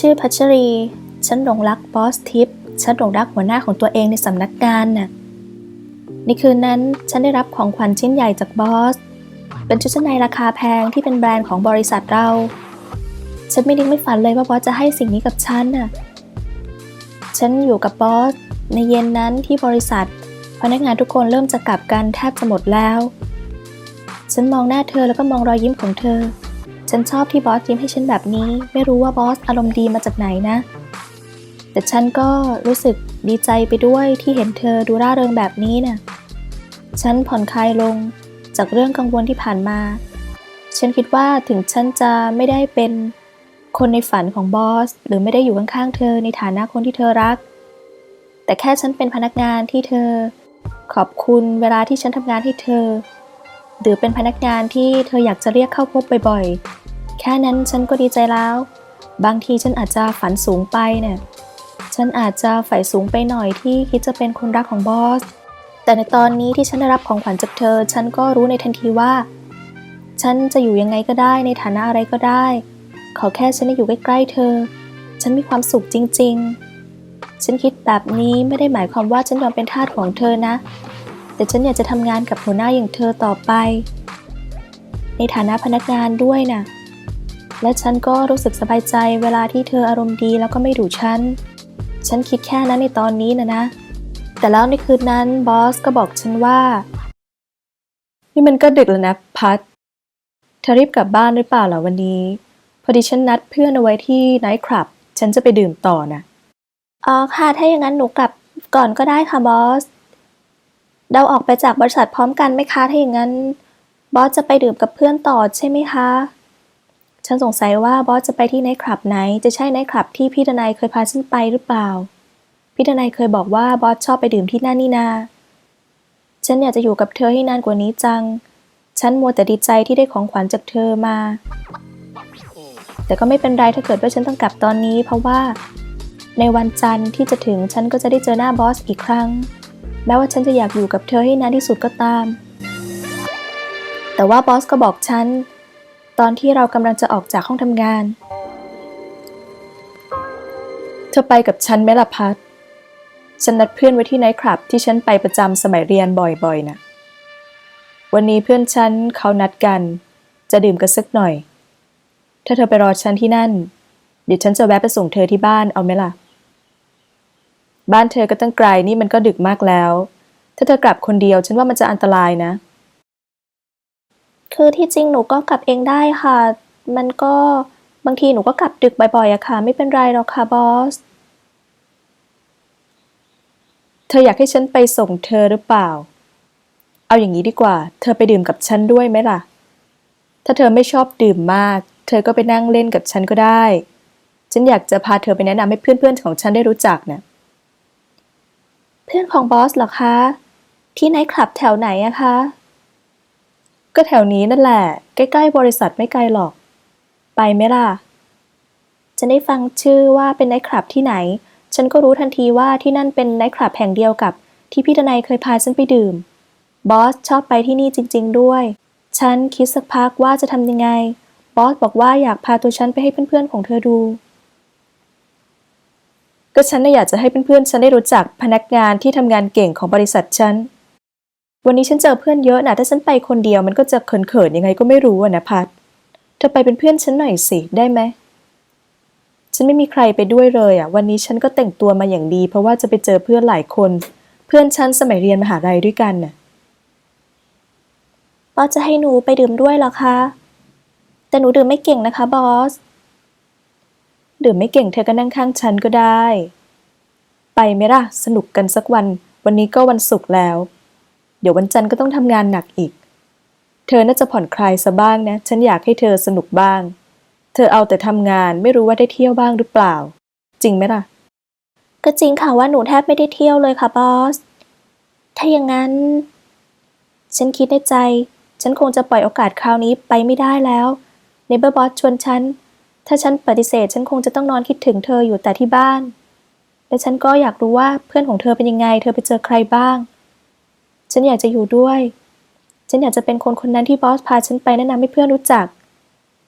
ชื่อพัชรี ฉันหลงรักบอสทิป ฉันหลงรักหัวหน้าของตัวเองในสำนักงานน่ะ ในคืนนั้นฉันได้รับของขวัญชิ้นใหญ่จากบอส เป็นชุดชั้นในราคาแพงที่เป็นแบรนด์ของบริษัทเรา ฉันไม่นึกไม่ฝันเลยว่าบอสจะให้สิ่งนี้กับฉันน่ะ ฉันอยู่กับบอส ในเย็นนั้นที่บริษัท พนักงานทุกคนเริ่มจะกลับกันแทบจะหมดแล้ว ฉันมองหน้าเธอแล้วก็มองรอยยิ้มของเธอ ฉันชอบที่บอสยิ้มให้ฉันแบบนี้ ไม่รู้ว่าบอสอารมณ์ดีมาจากไหนนะ แต่ฉันก็รู้สึกดีใจไปด้วยที่เห็นเธอดูร่าเริงแบบนี้น่ะ ฉันผ่อนคลายลงจากเรื่องกังวลที่ผ่านมา ฉันคิดว่าถึงฉันจะไม่ได้เป็นคนในฝันของบอส หรือไม่ได้อยู่ข้างๆเธอในฐานะคนที่เธอรัก แต่แค่ฉันเป็นพนักงานที่เธอ ขอบคุณเวลาที่ฉันทำงานให้เธอ หรือเป็นพนักงานที่เธออยากจะเรียกเข้าพบบ่อยๆ แค่นั้นฉันก็ดีใจแล้ว บางทีฉันอาจจะฝันสูงไปเนี่ย ฉันอาจจะใฝ่สูงไปหน่อยที่คิดจะเป็นคนรักของบอส แต่ในตอนนี้ที่ฉันได้รับของขวัญจากเธอ ฉันก็รู้ในทันทีว่า ฉันจะอยู่ยังไงก็ได้ในฐานะอะไรก็ได้ ขอแค่ฉันได้อยู่ใกล้ๆเธอ ฉันมีความสุขจริง ๆ ฉันคิดแบบนี้ไม่ได้หมายความว่าฉันยอมเป็นทาสของเธอนะ แต่ฉันอยากจะทำงานกับหัวหน้าอย่างเธอต่อไป ในฐานะพนักงานด้วยนะ และฉันก็รู้สึกสบายใจเวลาที่เธออารมณ์ดีแล้วก็ไม่ดุฉัน ฉันคิดแค่นั้นในตอนนี้นะนะ แต่แล้วในคืนนั้นบอสก็บอกฉันว่า นี่มันก็ดึกแล้วนะพัดเธอรีบกลับบ้านหรือเปล่าล่ะวันนี้ พอดีฉันนัดเพื่อนเอาไว้ที่ไนท์คลับ ฉันจะไปดื่มต่อนะอ๋อค่ะ ถ้าอย่างนั้นหนูกลับก่อนก็ได้ค่ะบอส เราออกไปจากบริษัทพร้อมกันไหมคะ ถ้าอย่างนั้น บอสจะไปดื่มกับเพื่อนต่อใช่ไหมคะ ฉันสงสัยว่าบอสจะไปที่ไนท์คลับไหน จะใช่ไนท์คลับที่พี่ดนายเคยพาฉันไปหรือเปล่า พี่ดนายเคยบอกว่าบอสชอบไปดื่มที่นั่นนี่นา ฉันอยากจะอยู่กับเธอให้นานกว่านี้จัง ฉันมัวแต่ดีใจที่ได้ของขวัญจากเธอมา แต่ก็ไม่เป็นไรถ้าเกิดว่าฉันต้องกลับตอนนี้ เพราะว่า ในวันจันทร์ที่จะถึงฉันก็จะได้เจอหน้าบอสอีกครั้ง แม้ว่าฉันจะอยากอยู่กับเธอให้นานที่สุดก็ตาม แต่ว่าบอสก็บอกฉัน ตอนที่เรากำลังจะออกจากห้องทำงาน เธอไปกับฉันไหมล่ะพัดฉันนัดเพื่อนไว้ที่ไนท์คลับที่ฉันไปประจำสมัยเรียนบ่อยๆนะวันนี้เพื่อนฉันเขานัดกัน จะดื่มกันสักหน่อย ถ้าเธอไปรอฉันที่นั่น เดี๋ยวฉันจะแวะไปส่งเธอที่บ้านเอาไหมล่ะ บ้านเธอก็ตั้งไกลนี่มันก็ดึกมากแล้ว ถ้าเธอกลับคนเดียวฉันว่ามันจะอันตรายนะ คือที่จริงหนูก็กลับเองได้ค่ะ มันก็บางทีหนูก็กลับดึกบ่อยๆอะค่ะ ไม่เป็นไรหรอกค่ะบอส เธออยากให้ฉันไปส่งเธอหรือเปล่า เอาอย่างนี้ดีกว่า เธอไปดื่มกับฉันด้วยไหมล่ะ ถ้าเธอไม่ชอบดื่มมาก เธอก็ไปนั่งเล่นกับฉันก็ได้ ฉันอยากจะพาเธอไปแนะนำให้เพื่อนๆของฉันได้รู้จักนะเพื่อนของบอสเหรอคะ ที่ไนท์คลับแถวไหนอะคะ ก็แถวนี้นั่นแหละ ใกล้ๆ บริษัทไม่ไกลหรอก ไปไหมล่ะ จะได้ฟังชื่อว่าเป็นไนท์คลับที่ไหน ฉันก็รู้ทันทีว่าที่นั่นเป็นไนท์คลับแห่งเดียวกับ ที่พี่ทนายเคยพาฉันไปดื่ม บอสชอบไปที่นี่จริง ๆ ด้วย ฉันคิดสักพักว่าจะทำยังไง บอสบอกว่าอยากพาตัวฉันไปให้เพื่อนๆของเธอดู ก็ฉันน่ะอยากจะให้เพื่อนๆฉันได้รู้จักพนักงานที่ทำงานเก่งของบริษัทฉัน วันนี้ฉันเจอเพื่อนเยอะนะถ้าฉันไปคนเดียวมันก็จะเขินๆยังไงก็ไม่รู้อะนะพัดเธอไปเป็นเพื่อนฉันหน่อยสิได้ไหมฉันไม่มีใครไปด้วยเลยอะวันนี้ฉันก็แต่งตัวมาอย่างดี เพราะว่าจะไปเจอเพื่อนหลายคน เพื่อนฉันสมัยเรียนมหาลัยด้วยกันน่ะบอสจะให้หนูไปดื่มด้วยเหรอคะ แต่หนูดื่มไม่เก่งนะคะบอส ดื่มไม่เก่งเธอก็นั่งข้างฉันก็ได้ ไปไหมล่ะ สนุกกันสักวัน วันนี้ก็วันศุกร์แล้ว เดี๋ยววันจันทร์ก็ต้องทำงานหนักอีก เธอน่าจะผ่อนคลายซะบ้างนะ ฉันอยากให้เธอสนุกบ้าง เธอเอาแต่ทำงานไม่รู้ว่าได้เที่ยวบ้างหรือเปล่า จริงไหมล่ะ ก็จริงค่ะว่าหนูแทบไม่ได้เที่ยวเลยค่ะบอส ถ้าอย่างนั้น ฉันคิดในใจ ฉันคงจะปล่อยโอกาสคราวนี้ไปไม่ได้แล้ว ในเบอร์บอสชวนฉัน ถ้าฉันปฏิเสธ ฉันคงจะต้องนอนคิดถึงเธออยู่แต่ที่บ้านและฉันก็อยากรู้ว่าเพื่อนของเธอเป็นยังไง เธอไปเจอใครบ้าง ฉันอยากจะอยู่ด้วย ฉันอยากจะเป็นคนคนนั้นที่บอสพาฉันไปแนะนำให้เพื่อนรู้จัก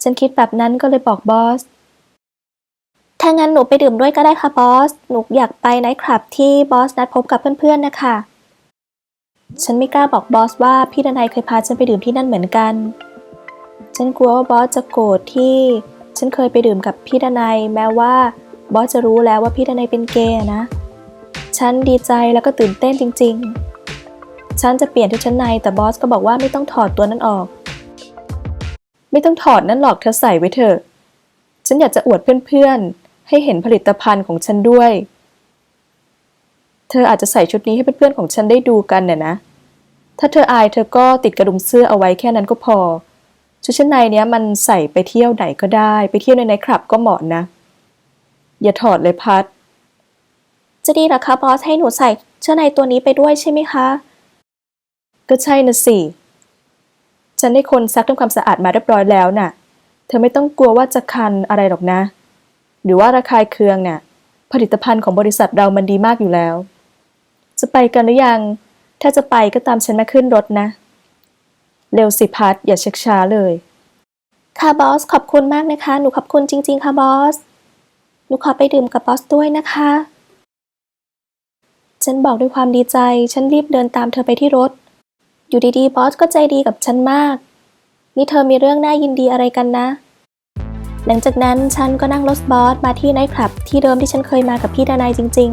ฉันคิดแบบนั้นก็เลยบอกบอส ถ้างั้นหนูไปดื่มด้วยก็ได้ค่ะบอส หนูอยากไปไนท์คลับที่บอสนัดพบกับเพื่อนๆนะคะ ฉันไม่กล้าบอกบอสว่าพี่ดนายเคยพาฉันไปดื่มที่นั่นเหมือนกัน ฉันกลัวว่าบอสจะโกรธที่ฉันเคยไปดื่มกับพี่ดนายแม้ว่าบอสจะรู้แล้วว่าพี่ดนายเป็นเกย์นะ ฉันดีใจแล้วก็ตื่นเต้นจริง ๆ ฉันจะเปลี่ยนชุดชั้นในแต่บอสก็บอกว่าไม่ต้องถอดตัวนั้นออก ไม่ต้องถอดนั่นหรอกเธอใส่ไว้เถอะ ฉันอยากจะอวดเพื่อนๆ ให้เห็นผลิตภัณฑ์ของฉันด้วย เธออาจจะใส่ชุดนี้ให้เพื่อนๆของฉันได้ดูกันน่ะนะ ถ้าเธออายเธอก็ติดกระดุมเสื้อเอาไว้แค่นั้นก็พอ ชุดชั้นในเนี้ยมันใส่ไปเที่ยวไหนก็ได้ ไปเที่ยวในไนท์คลับก็เหมาะนะ อย่าถอดเลยพัดจะดีหรอคะบอสให้หนูใส่เสื้อในตัวนี้ไปด้วยใช่ไหมคะ ก็ใช่นะสิ ฉันให้คนซักทำความสะอาดมาเรียบร้อยแล้วน่ะ เธอไม่ต้องกลัวว่าจะคันอะไรหรอกนะ หรือว่าระคายเคืองเนี่ยผลิตภัณฑ์ของบริษัทเรามันดีมากอยู่แล้ว จะไปกันหรือยัง ถ้าจะไปก็ตามฉันมาขึ้นรถนะ เร็วสิพัดอย่าเช็คช้าเลย ค่ะบอส ขอบคุณมากนะคะ หนูขอบคุณจริง ๆ ค่ะบอส หนูขอไปดื่มกับบอสด้วยนะคะ ฉันบอกด้วยความดีใจ ฉันรีบเดินตามเธอไปที่รถ อยู่ดีๆบอสก็ใจดีกับฉันมาก นี่เธอมีเรื่องน่ายินดีอะไรกันนะ หลังจากนั้นฉันก็นั่งรถบอสมาที่ไนท์คลับที่เดิมที่ฉันเคยมากับพี่ดานายจริง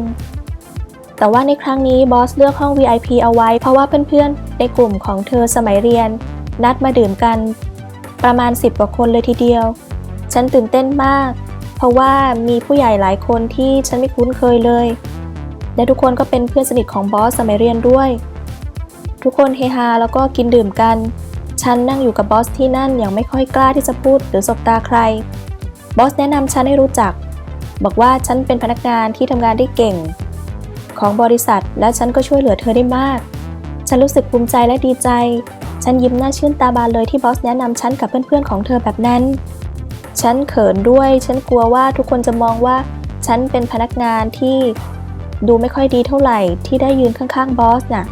ๆ แต่ว่าในครั้งนี้บอสเลือกห้อง VIP เอาไว้ เพราะว่าเพื่อนๆ ในกลุ่มของเธอสมัยเรียน นัดมาดื่มกัน ประมาณ 10 กว่าคนเลยทีเดียว ฉันตื่นเต้นมาก เพราะว่ามีผู้ใหญ่หลายคนที่ฉันไม่คุ้นเคยเลยและทุกคนก็เป็นเพื่อนสนิทของบอสสมัยเรียนด้วย ทุกคนเฮฮาแล้วก็กินดื่มกัน ฉันนั่งอยู่กับบอสที่นั่นอย่างไม่ค่อยกล้าที่จะพูดหรือสบตาใคร บอสแนะนำฉันให้รู้จัก บอกว่าฉันเป็นพนักงานที่ทำงานได้เก่ง ของบริษัทและฉันก็ช่วยเหลือเธอได้มาก ฉันรู้สึกภูมิใจและดีใจ ฉันยิ้มหน้าชื่นตาบานเลยที่บอสแนะนำฉันกับเพื่อนๆของเธอแบบนั้น ฉันเขินด้วย ฉันกลัวว่าทุกคนจะมองว่า ฉันเป็นพนักงานที่ดูไม่ค่อยดีเท่าไหร่ที่ได้ยืนข้างๆบอสน่ะ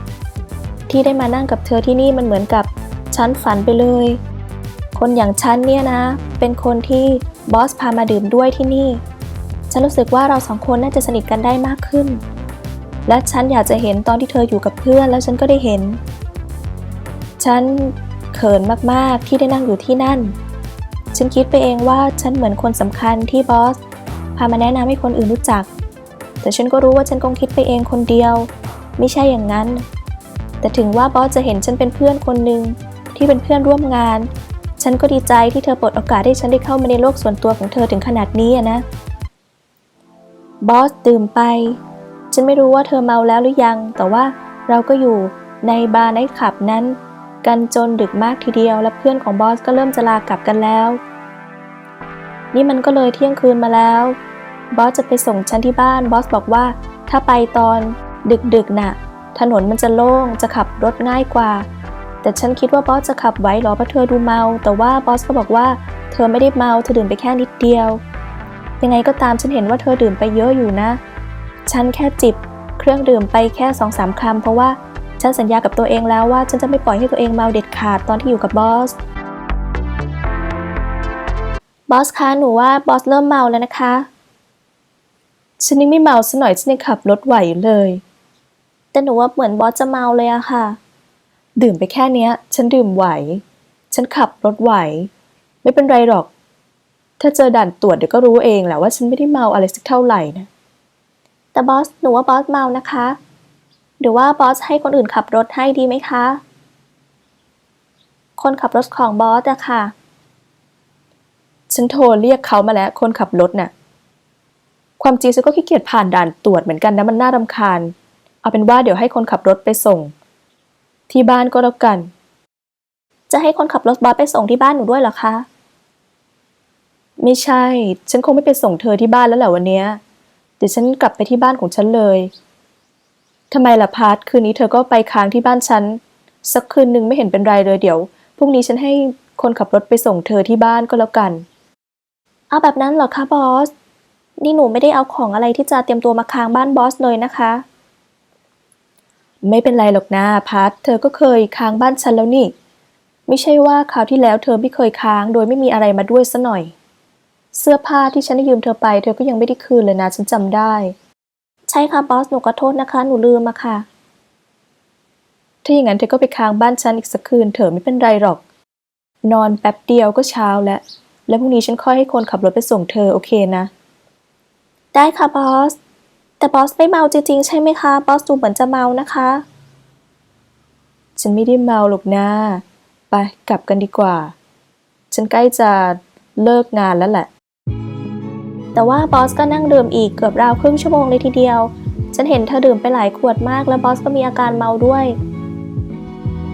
ที่ได้มานั่งกับเธอที่นี่มันเหมือนกับฉันฝันไปเลย คนอย่างฉันเนี่ยนะ เป็นคนที่บอสพามาดื่มด้วยที่นี่ ฉันรู้สึกว่าเราสองคนน่าจะสนิทกันได้มากขึ้น และฉันอยากจะเห็นตอนที่เธออยู่กับเพื่อนแล้วฉันก็ได้เห็น ฉันเขินมากๆที่ได้นั่งอยู่ที่นั่น ฉันคิดไปเองว่าฉันเหมือนคนสำคัญที่บอสพามาแนะนำให้คนอื่นรู้จัก แต่ฉันก็รู้ว่าฉันคงคิดไปเองคนเดียว ไม่ใช่อย่างนั้น แต่ถึงว่าบอสจะเห็นฉันเป็นเพื่อนคนหนึ่งที่เป็นเพื่อนร่วมงาน ฉันก็ดีใจที่เธอเปิดโอกาสให้ฉันได้เข้ามาในโลกส่วนตัวของเธอถึงขนาดนี้นะ บอสดื่มไป ฉันไม่รู้ว่าเธอเมาแล้วหรือยัง แต่ว่าเราก็อยู่ในบาร์ไนท์คลับนั้น กันจนดึกมากทีเดียว และเพื่อนของบอสก็เริ่มจะลากลับกันแล้ว นี่มันก็เลยเที่ยงคืนมาแล้ว บอสจะไปส่งฉันที่บ้าน บอสบอกว่าถ้าไปตอนดึกๆน่ะ ถนนมันจะโล่งจะขับรถง่ายกว่า แต่ฉันคิดว่าบอสจะขับไหวหรอเพราะเธอดูเมา แต่ว่าบอสก็บอกว่าเธอไม่ได้เมาเธอดื่มไปแค่นิดเดียว ยังไงก็ตามฉันเห็นว่าเธอดื่มไปเยอะอยู่นะ ฉันแค่จิบ เครื่องดื่มไปแค่สองสามคำเพราะว่าฉันสัญญากับตัวเองแล้วว่าฉันจะไม่ปล่อยให้ตัวเองเมาเด็ดขาดตอนที่อยู่กับบอส บอสคะหนูว่าบอสเริ่มเมาแล้วนะคะ ฉันยังไม่เมาซะหน่อยฉันยังขับรถไหวอยู่เลย แต่หนูว่าเหมือนบอสจะเมาเลยอะค่ะ ดื่มไปแค่เนี้ย ฉันดื่มไหว ฉันขับรถไหว ไม่เป็นไรหรอก ถ้าเจอด่านตรวจเดี๋ยวก็รู้เองแหละว่าฉันไม่ได้เมาอะไรสักเท่าไหร่นะ แต่บอสหนูว่าบอสเมานะคะหรือว่าบอสให้คนอื่นขับรถให้ดีไหมคะ คนขับรถของบอสอะค่ะ ฉันโทรเรียกเขามาแล้ว คนขับรถน่ะ ความจริงฉันก็ขี้เกียจผ่านด่านตรวจเหมือนกันนะมันน่ารำคาญ เอาเป็นว่าเดี๋ยวให้คนขับรถไปส่ง ที่บ้านก็แล้วกัน จะให้คนขับรถบอสไปส่งที่บ้านหนูด้วยเหรอคะ ไม่ใช่ ฉันคงไม่ไปส่งเธอที่บ้านแล้วแหละวันเนี้ยเดี๋ยวฉันกลับไปที่บ้านของฉันเลยทำไมล่ะพาร์ทคืนนี้เธอก็ไปค้างที่บ้านฉัน สักคืนหนึ่งไม่เห็นเป็นไรเลยเดี๋ยวพรุ่งนี้ฉันให้คนขับรถไปส่งเธอที่บ้านก็แล้วกัน เอาแบบนั้นเหรอคะบอส นี่หนูไม่ได้เอาของอะไรที่จะเตรียมตัวมาค้างบ้านบอสเลยนะคะ ไม่เป็นไรหรอกนะพาร์ทเธอก็เคยค้างบ้านฉันแล้วนี่ ไม่ใช่ว่าคราวที่แล้วเธอไม่เคยค้างโดยไม่มีอะไรมาด้วยซะหน่อย เสื้อผ้าที่ฉันได้ยืมเธอไป เธอก็ยังไม่ได้คืนเลยนะฉันจำได้ ใช่ค่ะบอสหนูขอโทษนะคะ หนูลืมอะค่ะ ถ้าอย่างนั้นเธอก็ไปค้างบ้านฉันอีกสักคืนเถอะไม่เป็นไรหรอก นอนแป๊บเดียวก็เช้าแล้ว แล้วพรุ่งนี้ฉันค่อยให้คนขับรถไปส่งเธอโอเคนะ ได้ค่ะบอส แต่บอสไม่เมาจริงๆ ใช่ไหมคะ บอสดูเหมือนจะเมานะคะ ฉันไม่ได้เมาหรอกนะ ไปกลับกันดีกว่า ฉันใกล้จะเลิกงานแล้วแหละ แต่ว่าบอสก็นั่งดื่มอีกเกือบราวครึ่งชั่วโมงเลยทีเดียว ฉันเห็นเธอดื่มไปหลายขวดมาก แล้วบอสก็มีอาการเมาด้วย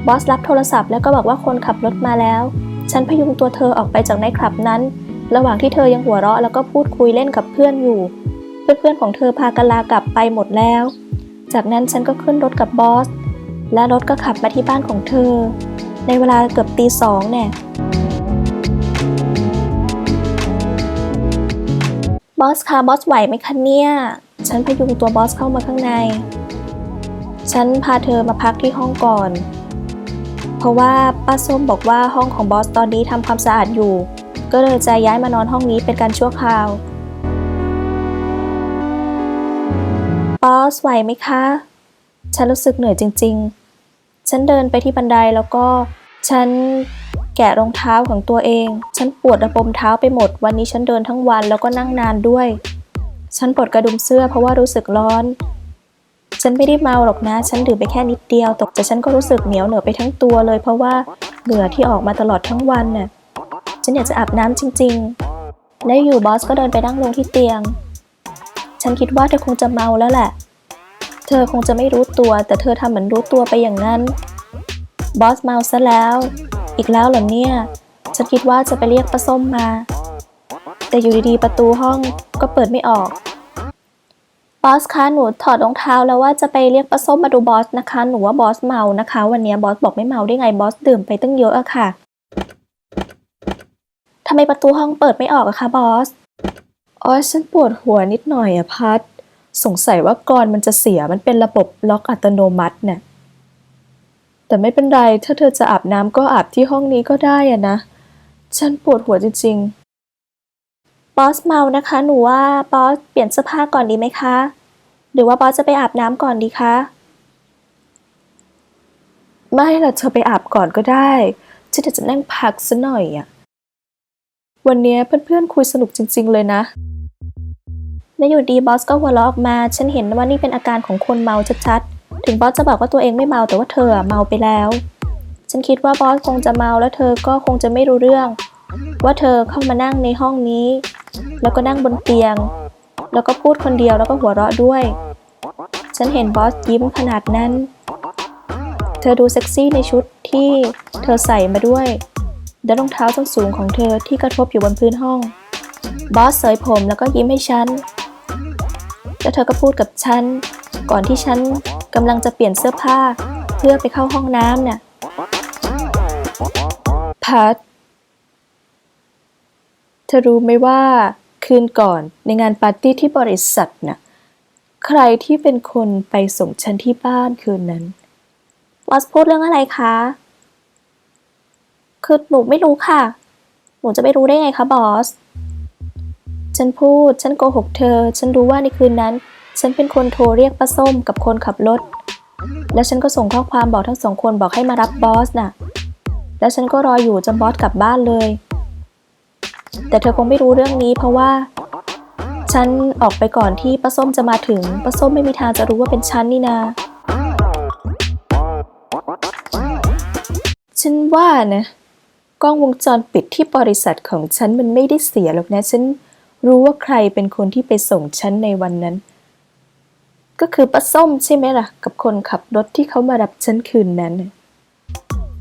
บอสรับโทรศัพท์แล้วก็บอกว่าคนขับรถมาแล้ว ฉันพยุงตัวเธอออกไปจากในคลับนั้น ระหว่างที่เธอยังหัวเราะแล้วก็พูดคุยเล่นกับเพื่อนอยู่ เพื่อนๆของเธอพากันลากลับไปหมดแล้ว จากนั้นฉันก็ขึ้นรถกับบอส และรถก็ขับมาที่บ้านของเธอ ในเวลาเกือบตีสองเนี่ยบอสคะบอสไหวไหมคะเนี่ย ฉันพยุงตัวบอสเข้ามาข้างใน ฉันพาเธอมาพักที่ห้องก่อน เพราะว่าป้าส้มบอกว่าห้องของบอสตอนนี้ทำความสะอาดอยู่ ก็เลยจะย้ายมานอนห้องนี้เป็นการชั่วคราว อสไหวไหมคะ ฉันรู้สึกเหนื่อยจริง ๆ ฉันเดินไปที่บันไดแล้วก็ ฉันแกะรองเท้าของตัวเอง ฉันปวดระบมเท้าไปหมด วันนี้ฉันเดินทั้งวันแล้วก็นั่งนานด้วย ฉันปลดกระดุมเสื้อเพราะว่ารู้สึกร้อน ฉันไม่ได้เมาหรอกนะ ฉันดื่มไปแค่นิดเดียวตกแต่ฉันก็รู้สึกเหนียวเหนอะไปทั้งตัวเลย เพราะว่าเหงื่อที่ออกมาตลอดทั้งวันน่ะ ฉันอยากจะอาบน้ำจริง ๆ แล้วอยู่บอสก็เดินไปนั่งลงที่เตียง ฉันคิดว่าเธอคงจะเมาแล้วแหละ เธอคงจะไม่รู้ตัว แต่เธอทำเหมือนรู้ตัวไปอย่างนั้น บอสเมาซะแล้ว อีกแล้วเหรอเนี่ย ฉันคิดว่าจะไปเรียกป้าส้มมา แต่อยู่ดีๆ ประตูห้องก็เปิดไม่ออก บอสคะหนูถอดรองเท้าแล้วว่าจะไปเรียกป้าส้มมาดูบอสนะคะ หนูว่าบอสเมานะคะ วันนี้บอสบอกไม่เมาได้ไง บอสดื่มไปตั้งเยอะอะค่ะทำไมประตูห้องเปิดไม่ออกอะคะบอส อ๋อฉันปวดหัวนิดหน่อยอะพัด สงสัยว่ากรอนมันจะเสียมันเป็นระบบล็อกอัตโนมัติเนี่ยแต่ไม่เป็นไร ถ้าเธอจะอาบน้ำก็อาบที่ห้องนี้ก็ได้อะนะ ฉันปวดหัวจริงๆ บอสเมานะคะ หนูว่าบอสเปลี่ยนเสื้อผ้าก่อนดีไหมคะ หรือว่าบอสจะไปอาบน้ำก่อนดีคะ ไม่ล่ะเธอไปอาบก่อนก็ได้ฉันจะนั่งพักซะหน่อยอะ วันนี้เพื่อนๆคุยสนุกจริง ๆ เลยนะ และอยู่ดีบอสก็หัวเราะออกมา ฉันเห็นว่านี่เป็นอาการของคนเมาชัดๆ ถึงบอสจะบอกว่าตัวเองไม่เมาแต่ว่าเธออะเมาไปแล้ว ฉันคิดว่าบอสคงจะเมาแล้วเธอก็คงจะไม่รู้เรื่อง ว่าเธอเข้ามานั่งในห้องนี้ แล้วก็นั่งบนเตียง แล้วก็พูดคนเดียวแล้วก็หัวเราะด้วย ฉันเห็นบอสยิ้มขนาดนั้น เธอดูเซ็กซี่ในชุดที่เธอใส่มาด้วย และรองเท้าส้นสูงของเธอที่กระทบอยู่บนพื้นห้อง บอสเสยผมแล้วก็ยิ้มให้ฉัน แล้วเธอก็พูดกับฉัน ก่อนที่ฉันกำลังจะเปลี่ยนเสื้อผ้า เพื่อไปเข้าห้องน้ำเนี่ยพัดเธอรู้ไหมว่าคืนก่อนในงานปาร์ตี้ที่บริษัทน่ะใครที่เป็นคนไปส่งฉันที่บ้านคืนนั้นบอสพูดเรื่องอะไรคะ คือหนูไม่รู้ค่ะ หนูจะไปรู้ได้ไงคะบอส ฉันพูด ฉันโกหกเธอ ฉันรู้ว่าในคืนนั้น ฉันเป็นคนโทรเรียกป้าส้มกับคนขับรถ แล้วฉันก็ส่งข้อความบอกทั้งสองคนบอกให้มารับบอสน่ะ แล้วฉันก็รออยู่จนบอสกลับบ้านเลย แต่เธอคงไม่รู้เรื่องนี้เพราะว่า ฉันออกไปก่อนที่ป้าส้มจะมาถึง ป้าส้มไม่มีทางจะรู้ว่าเป็นฉันนี่นาฉันว่านะ กล้องวงจรปิดที่บริษัทของฉันมันไม่ได้เสียหรอกนะ ฉันรู้ว่าใครเป็นคนที่ไปส่งฉันในวันนั้น ก็คือป้าส้มใช่ไหมล่ะ กับคนขับรถที่เขามารับฉันคืนนั้น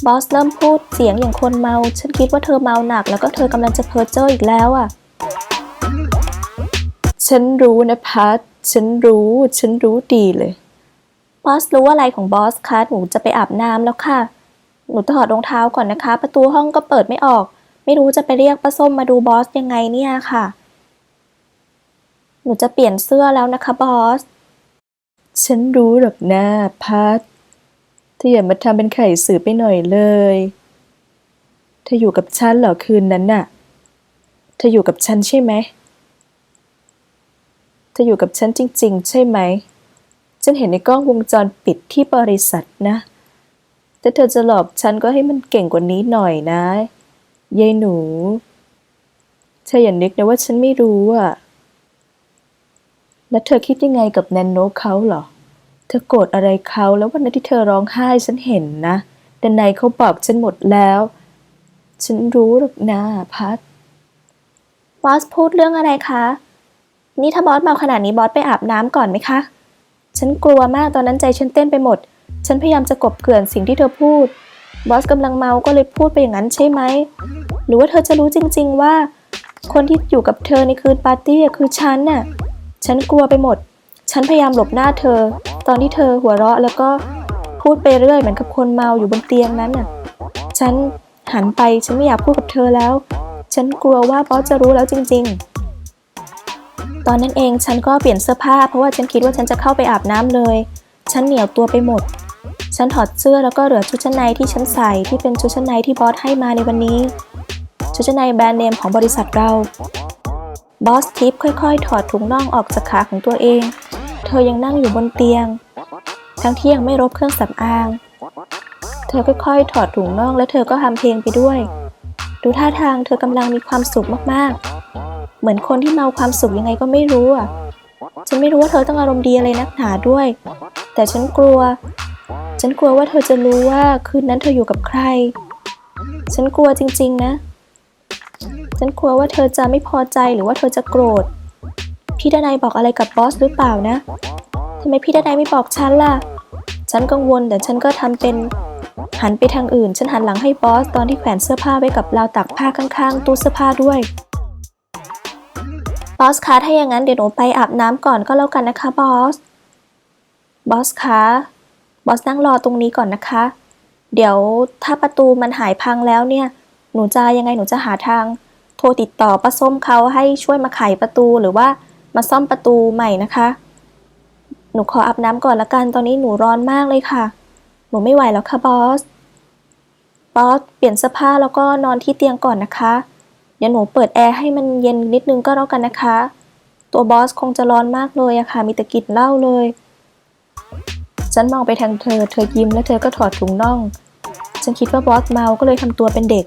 บอสเริ่มพูดเสียงอย่างคนเมา ฉันคิดว่าเธอเมาหนัก แล้วก็เธอกำลังจะเพ้อเจ้ออีกแล้วอะ ฉันรู้นะพัทฉันรู้ ฉันรู้ดีเลย บอสรู้อะไรของบอสคะหนูจะไปอาบน้ำแล้วค่ะ หนูถอดรองเท้าก่อนนะคะ ประตูห้องก็เปิดไม่ออก ไม่รู้จะไปเรียกป้าส้มมาดูบอสยังไงเนี่ยค่ะ หนูจะเปลี่ยนเสื้อแล้วนะคะบอส ฉันรู้หรอกนะพัทเธออย่ามาทำเป็นไข่สื่อไปหน่อยเลยเธออยู่กับฉันเหรอคืนนั้นน่ะ เธออยู่กับฉันใช่ไหม เธออยู่กับฉันจริง ๆ ใช่ไหม ฉันเห็นในกล้องวงจรปิดที่บริษัทนะ แต่เธอจะหลอกฉันก็ให้มันเก่งกว่านี้หน่อยนะยายหนูเธออย่านึกนะว่าฉันไม่รู้อะแล้วเธอคิดยังไงกับแนนโนเขาเหรอ เธอโกรธอะไรเขาแล้ววันนั้นที่เธอร้องไห้ฉันเห็นนะแต่ในเขาบอกฉันหมดแล้ว ฉันรู้หรอกนะพัดบอสพูดเรื่องอะไรคะ นี่ถ้าบอสเมาขนาดนี้บอสไปอาบน้ำก่อนไหมคะ ฉันกลัวมากตอนนั้นใจฉันเต้นไปหมด ฉันพยายามจะกบเกลื่อนสิ่งที่เธอพูด บอสกำลังเมาก็เลยพูดไปอย่างนั้นใช่ไหม หรือว่าเธอจะรู้จริง ๆ ว่า คนที่อยู่กับเธอในคืนปาร์ตี้คือฉันน่ะ ฉันกลัวไปหมด ฉันพยายามหลบหน้าเธอ ตอนที่เธอหัวเราะแล้วก็พูดไปเรื่อยเหมือนกับคนเมาอยู่บนเตียงนั้นน่ะ ฉันหันไปฉันไม่อยากพูดกับเธอแล้ว ฉันกลัวว่าบอสจะรู้แล้วจริง ๆ ตอนนั้นเองฉันก็เปลี่ยนเสื้อผ้าเพราะว่าฉันคิดว่าฉันจะเข้าไปอาบน้ำเลย ฉันเหนียวตัวไปหมด ฉันถอดเสื้อแล้วก็เหลือชุดชั้นในที่ฉันใส่ที่เป็นชุดชั้นในที่บอสให้มาในวันนี้ ชุดชั้นในแบรนด์เนมของบริษัทเรา บอสทิปค่อยๆ ถอดถุงน่องออกจากขาของตัวเอง เธอยังนั่งอยู่บนเตียง ทั้งที่ยังไม่รบเครื่องสำอาง เธอค่อยๆ ถอดถุงน่องและเธอก็ทำเพลงไปด้วย ดูท่าทางเธอกำลังมีความสุขมากๆ เหมือนคนที่เมาความสุขยังไงก็ไม่รู้อะฉันไม่รู้ว่าเธอต้องอารมณ์ดีอะไรนักหนาด้วย แต่ฉันกลัว ฉันกลัวว่าเธอจะรู้ว่าคืนนั้นเธออยู่กับใคร ฉันกลัวจริง ๆ นะ ฉันกลัวว่าเธอจะไม่พอใจหรือว่าเธอจะโกรธ พี่ดนายบอกอะไรกับบอสหรือเปล่านะทำไมพี่ดนายไม่บอกฉันล่ะ ฉันกังวลแต่ฉันก็ทำเป็นหันไปทางอื่น ฉันหันหลังให้บอสตอนที่แขวนเสื้อผ้าไว้กับราวตากผ้าข้างๆ ตู้เสื้อผ้าด้วยบอสคะถ้าอย่างนั้นเดี๋ยวหนูไปอาบน้ำก่อนก็แล้วกันนะคะบอส บอสคะ บอสนั่งรอตรงนี้ก่อนนะคะ เดี๋ยวถ้าประตูมันหายพังแล้วเนี่ย หนูจะยังไงหนูจะหาทาง โทรติดต่อป้าส้มเขาให้ช่วยมาไขประตูหรือว่ามาซ่อมประตูใหม่นะคะ หนูขออาบน้ำก่อนละกัน ตอนนี้หนูร้อนมากเลยค่ะ หนูไม่ไหวแล้วค่ะบอส บอสเปลี่ยนเสื้อผ้าแล้วก็นอนที่เตียงก่อนนะคะ เดี๋ยวหนูเปิดแอร์ให้มันเย็นนิดนึงก็แล้วกันนะคะ ตัวบอสคงจะร้อนมากเลยอะค่ะ มีแต่กลิ่นเหล้าเลย ฉันมองไปทางเธอ เธอยิ้มแล้วเธอก็ถอดถุงน่อง ฉันคิดว่าบอสเมา ก็เลยทำตัวเป็นเด็ก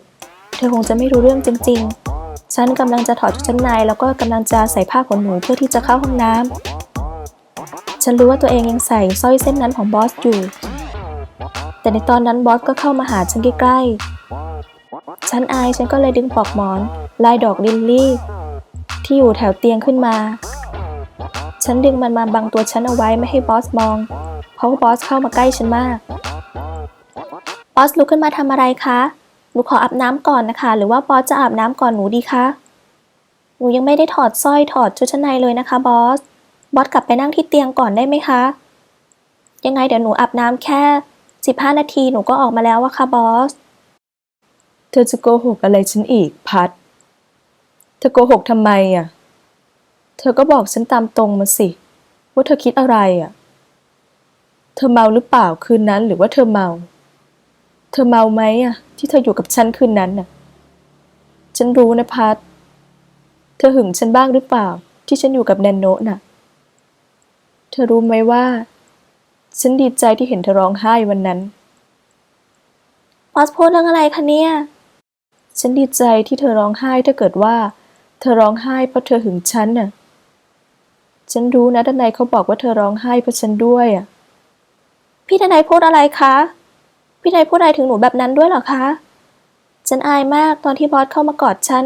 เธอคงจะไม่รู้เรื่องจริง ๆ ฉันกำลังจะถอดชุดชั้นใน แล้วก็กำลังจะใส่ผ้าขนหนูเพื่อที่จะเข้าห้องน้ำ ฉันรู้ว่าตัวเองยังใส่สร้อยเส้นนั้นของบอสอยู่ แต่ในตอนนั้นบอสก็เข้ามาหาฉันใกล้ๆ ฉันอายฉันก็เลยดึงปลอกหมอน ลายดอกลิลลี่ ที่อยู่แถวเตียงขึ้นมา ฉันดึงมันมาบังตัวฉันเอาไว้ไม่ให้บอสมอง เพราะว่าบอสเข้ามาใกล้ฉันมาก บอสลุกขึ้นมาทำอะไรคะ หนูขออาบน้ำก่อนนะคะ หรือว่าบอสจะอาบน้ำก่อนหนูดีคะ หนูยังไม่ได้ถอดสร้อยถอดชุดชั้นในเลยนะคะบอส บอสกลับไปนั่งที่เตียงก่อนได้ไหมคะ ยังไงเดี๋ยวหนูอาบน้ำแค่ 15 นาทีหนูก็ออกมาแล้วอะค่ะบอส เธอจะโกหกอะไรฉันอีกพัดเธอโกหกทำไมอะ เธอก็บอกฉันตามตรงมาสิ ว่าเธอคิดอะไรอะ เธอเมาหรือเปล่าคืนนั้นหรือว่าเธอเมา เธอเมาไหมอะ ที่เธออยู่กับฉันคืนนั้นน่ะ ฉันรู้นะพัดเธอหึงฉันบ้างหรือเปล่า ที่ฉันอยู่กับแนนโนะน่ะ เธอรู้ไหมว่า ฉันดีใจที่เห็นเธอร้องไห้วันนั้นบอสพูดเรื่องอะไรคะเนี่ย ฉันดีใจที่เธอร้องไห้ถ้าเกิดว่า เธอร้องไห้เพราะเธอหึงฉันน่ะ ฉันรู้นะด้านในเขาบอกว่าเธอร้องไห้เพราะฉันด้วยอะ พี่ทนายพูดอะไรคะ พี่ทนายพูดอะไรถึงหนูแบบนั้นด้วยเหรอคะ ฉันอายมากตอนที่บอสเข้ามากอดฉัน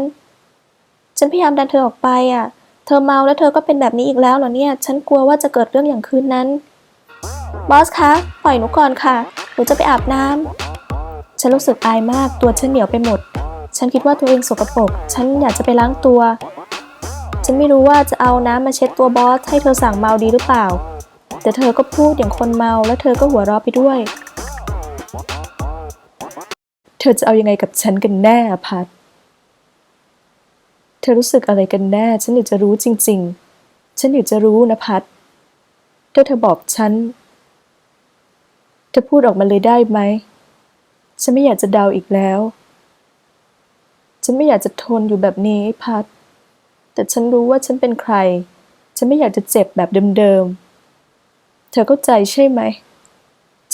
ฉันพยายามดันเธอออกไปอะ เธอเมาแล้วเธอก็เป็นแบบนี้อีกแล้วเหรอเนี่ย ฉันกลัวว่าจะเกิดเรื่องอย่างคืนนั้น บอสคะ ปล่อยหนูก่อนค่ะ หนูจะไปอาบน้ำฉันรู้สึกอายมากตัวฉันเหนียวไปหมด ฉันคิดว่าตัวเองสกปรก ฉันอยากจะไปล้างตัว ฉันไม่รู้ว่าจะเอาน้ำมาเช็ดตัวบอสให้เธอสั่งเมาดีหรือเปล่า แต่เธอก็พูดอย่างคนเมาแล้วเธอก็หัวเราะไปด้วย เธอจะเอายังไงกับฉันกันแน่อพัดเธอรู้สึกอะไรกันแน่ ฉันอยากจะรู้จริง ๆ ฉันอยากจะรู้นะพัดถ้าเธอบอกฉัน เธอพูดออกมาเลยได้ไหม ฉันไม่อยากจะเดาอีกแล้ว ฉันไม่อยากจะทนอยู่แบบนี้พัด แต่ฉันรู้ว่าฉันเป็นใคร ฉันไม่อยากจะเจ็บแบบเดิมๆ เธอเข้าใจใช่ไหม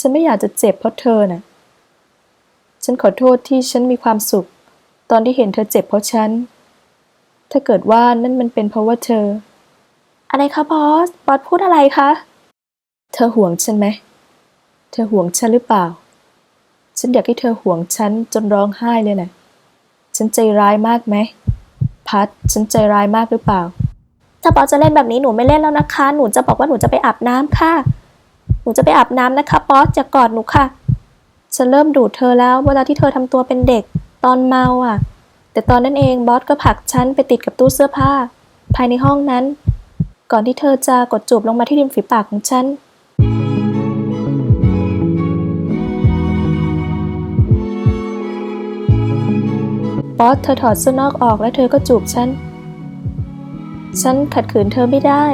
ฉันไม่อยากจะเจ็บเพราะเธอน่ะ ฉันขอโทษที่ฉันมีความสุข ตอนที่เห็นเธอเจ็บเพราะฉัน ถ้าเกิดว่านั่นมันเป็นเพราะว่าเธอ อะไรคะบอส บอสพูดอะไรคะ เธอห่วงฉันไหม เธอห่วงฉันหรือเปล่า ฉันอยากให้เธอห่วงฉันจนร้องไห้เลยนะฉันใจร้ายมากไหม พัดฉันใจร้ายมากหรือเปล่า ถ้าบอสจะเล่นแบบนี้หนูไม่เล่นแล้วนะคะ หนูจะบอกว่าหนูจะไปอาบน้ำค่ะ หนูจะไปอาบน้ำนะคะบอสอย่ากอดหนูค่ะ ฉันเริ่มดูดเธอแล้วเวลาที่เธอทำตัวเป็นเด็ก ตอนเมาอะ แต่ตอนนั้นเองบอสก็ผลักฉันไปติดกับตู้เสื้อผ้า ภายในห้องนั้น ก่อนที่เธอจะกดจูบลงมาที่ริมฝีปากของฉัน บอสเธอถอดเสื้อนอกออกแล้วเธอก็จูบฉัน ฉันขัดขืนเธอไม่ได้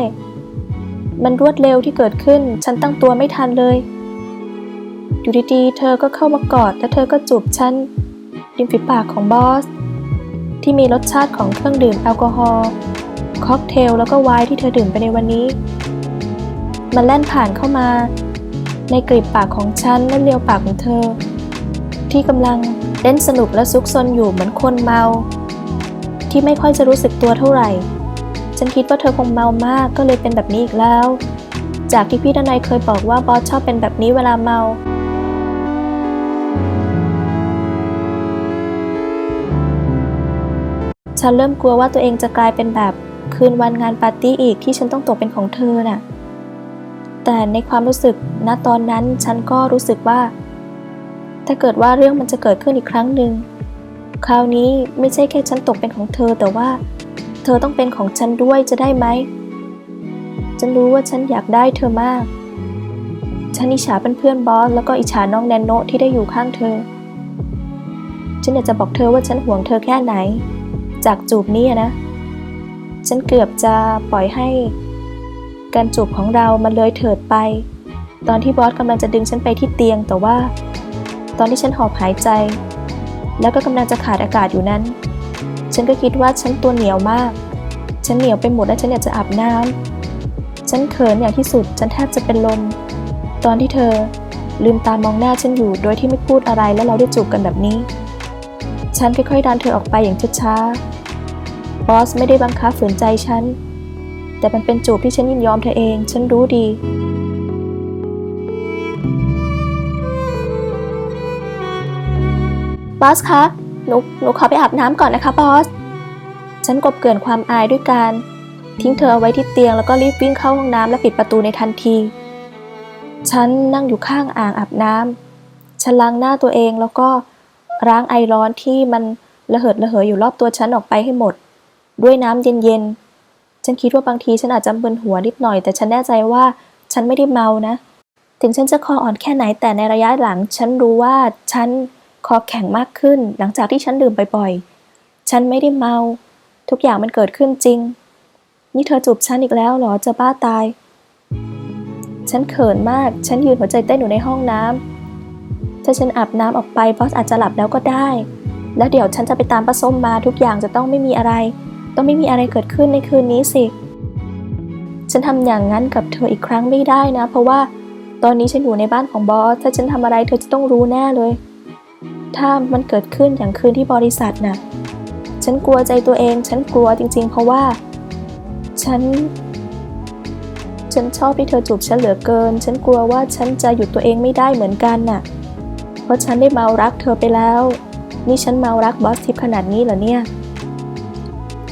มันรวดเร็วที่เกิดขึ้น ฉันตั้งตัวไม่ทันเลย อยู่ดีๆ เธอก็เข้ามากอดและเธอก็จูบฉันริมฝีปากของบอส ที่มีรสชาติของเครื่องดื่มแอลกอฮอล์ค็อกเทลแล้วก็ไวน์ที่เธอดื่มไปในวันนี้ มันแล่นผ่านเข้ามา ในกลีบปากของฉันและเลียวปากของเธอ ที่กำลังเล่นสนุกและซุกซนอยู่เหมือนคนเมา ที่ไม่ค่อยจะรู้สึกตัวเท่าไหร่ ฉันคิดว่าเธอคงเมามากก็เลยเป็นแบบนี้อีกแล้ว จากที่พี่ดนายเคยบอกว่าบอสชอบเป็นแบบนี้เวลาเมาฉันเริ่มกลัวว่าตัวเองจะกลายเป็นแบบคืนวันงานปาร์ตี้อีกที่ฉันต้องตกเป็นของเธอน่ะ แต่ในความรู้สึกณตอนนั้นฉันก็รู้สึกว่า ถ้าเกิดว่าเรื่องมันจะเกิดขึ้นอีกครั้งหนึ่ง คราวนี้ไม่ใช่แค่ฉันตกเป็นของเธอ แต่ว่า เธอต้องเป็นของฉันด้วยจะได้ไหม ฉันรู้ว่าฉันอยากได้เธอมาก ฉันอิจฉาเพื่อนๆบอสแล้วก็อิจฉาน้องแนนโนที่ได้อยู่ข้างเธอ ฉันอยากจะบอกเธอว่าฉันห่วงเธอแค่ไหน จากจูบนี้นะ ฉันเกือบจะปล่อยให้ การจูบของเรามันเลยเถิดไป ตอนที่บอสกำลังจะดึงฉันไปที่เตียงแต่ว่า ตอนที่ฉันหอบหายใจ แล้วก็กำลังจะขาดอากาศอยู่นั้น ฉันก็คิดว่าฉันตัวเหนียวมาก ฉันเหนียวไปหมดและฉันอยากจะอาบน้ำฉันเขินอย่างที่สุดฉันแทบจะเป็นลม ตอนที่เธอลืมตามองหน้าฉันอยู่โดยที่ไม่พูดอะไรแล้วเราได้จูบกันแบบนี้ ฉันค่อยๆดันเธอออกไปอย่างช้าๆบอสไม่ได้บังคับฝืนใจฉันแต่มันเป็นจูบที่ฉันยินยอมเธอเอง ฉันรู้ดี อสคะหนูหนูขอไปอาบน้ำก่อนนะคะบอส ฉันกบเกลื่อนความอายด้วยการ ทิ้งเธอเอาไว้ที่เตียงแล้วก็รีบวิ่งเข้าห้องน้ำและปิดประตูในทันที ฉันนั่งอยู่ข้างอ่างอาบน้ำฉันล้างหน้าตัวเองแล้วก็ล้างไอร้อนที่มันระเหิดระเหยอยู่รอบตัวฉันออกไปให้หมด ด้วยน้ำเย็นๆ ฉันคิดว่าบางทีฉันอาจจะมึนหัวนิดหน่อย แต่ฉันแน่ใจว่าฉันไม่ได้เมานะ ถึงฉันจะคออ่อนแค่ไหนแต่ในระยะหลัง ฉันรู้ว่าฉัน คอแข็งมากขึ้นหลังจากที่ฉันดื่มบ่อยๆ ฉันไม่ได้เมา ทุกอย่างมันเกิดขึ้นจริง นี่เธอจูบฉันอีกแล้วเหรอจะบ้าตาย ฉันเขินมาก ฉันยืนหัวใจเต้นอยู่ในห้องน้ำ ถ้าฉันอาบน้ำออกไปบอสอาจจะหลับแล้วก็ได้ แล้วเดี๋ยวฉันจะไปตามป้าส้มมาทุกอย่างจะต้องไม่มีอะไร ต้องไม่มีอะไรเกิดขึ้นในคืนนี้สิ ฉันทำอย่างนั้นกับเธออีกครั้งไม่ได้นะ เพราะว่าตอนนี้ฉันอยู่ในบ้านของบอส ถ้าฉันทำอะไรเธอจะต้องรู้แน่เลย ถ้ามันเกิดขึ้นอย่างคืนที่บริษัทน่ะ ฉันกลัวใจตัวเอง ฉันกลัวจริง ๆ เพราะว่า ฉัน ฉันชอบที่เธอจูบฉันเหลือเกิน ฉันกลัวว่าฉันจะหยุดตัวเองไม่ได้เหมือนกันน่ะ เพราะฉันได้เมารักเธอไปแล้ว นี่ฉันเมารักบอสทิปขนาดนี้เหรอเนี่ย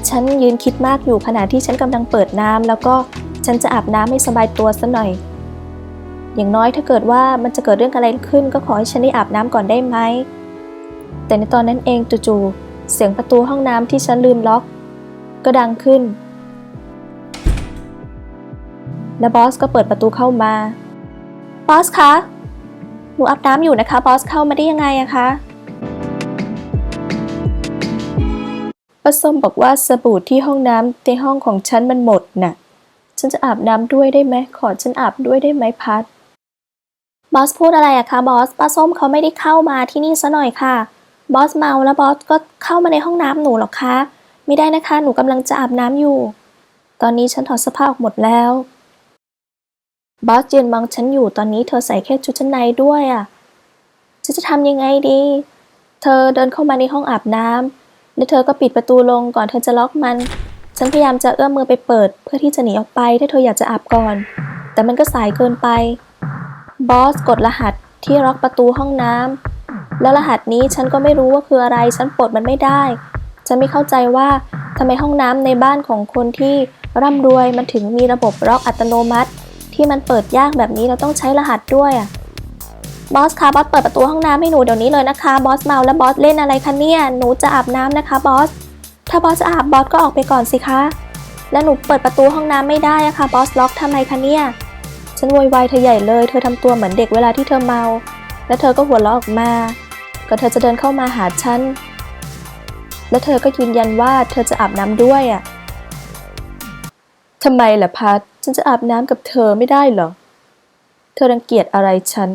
ฉันยืนคิดมากอยู่ขณะที่ฉันกำลังเปิดน้ำแล้วก็ฉันจะอาบน้ำให้สบายตัวสัหน่อย อย่างน้อยถ้าเกิดว่ามันจะเกิดเรื่องอะไรขึ้น ก็ขอให้ฉันได้อาบน้ำก่อนได้ไหม แต่ในตอนนั้นเองจู่ๆเสียงประตูห้องน้ำที่ฉันลืมล็อก ก็ดังขึ้น และบอสก็เปิดประตูเข้ามา บอสคะ หนูอาบน้ำอยู่นะคะ บอสเข้ามาได้ยังไงอะคะป้าส้มบอกว่าสบู่ที่ห้องน้ำในห้องของฉันมันหมดน่ะ ฉันจะอาบน้ำด้วยได้ไหม ขอฉันอาบด้วยได้ไหมพัดบอสพูดอะไรอะคะบอสป้าส้มเขาไม่ได้เข้ามาที่นี่ซะหน่อยค่ะ บอสเมาแล้วบอสก็เข้ามาในห้องน้ำหนูหรอคะ ไม่ได้นะคะ หนูกำลังจะอาบน้ำอยู่ ตอนนี้ฉันถอดเสื้อผ้าออกหมดแล้ว บอสยืนมองฉันอยู่ ตอนนี้เธอใส่แค่ชุดชั้นในด้วยอะ่ะฉันจะทำยังไงดี เธอเดินเข้ามาในห้องอาบน้ำแล้วเธอก็ปิดประตูลงก่อนเธอจะล็อกมัน ฉันพยายามจะเอื้อมมือไปเปิด เพื่อที่จะหนีออกไป ถ้าเธออยากจะอาบก่อน แต่มันก็สายเกินไป บอสกดรหัสที่ล็อกประตูห้องน้ำ แล้วรหัสนี้ฉันก็ไม่รู้ว่าคืออะไร ฉันปลดมันไม่ได้ ฉันไม่เข้าใจว่าทำไมห้องน้ำในบ้านของคนที่ร่ำรวยมันถึงมีระบบล็อกอัตโนมัติ ที่มันเปิดยากแบบนี้เราต้องใช้รหัสด้วยอะบอสคะบอสเปิดประตูห้องน้ำให้หนูเดี๋ยวนี้เลยนะคะบอสเมาแล้วบอสเล่นอะไรคะเนี่ยหนูจะอาบน้ำนะคะบอสถ้าบอสจะอาบบอสก็ออกไปก่อนสิคะแล้วหนูเปิดประตูห้องน้ำไม่ได้อะค่ะบอสล็อกทำไมคะเนี่ยฉันโวยวายเธอใหญ่เลย เธอทำตัวเหมือนเด็กเวลาที่เธอเมา แล้วเธอก็หัวเราะออกมา ก็เธอจะเดินเข้ามาหาฉัน แล้วเธอก็ยืนยันว่าเธอจะอาบน้ำด้วยอะทำไมล่ะพัดฉันจะอาบน้ำกับเธอไม่ได้เหรอ เธอรังเกียจอะไรฉัน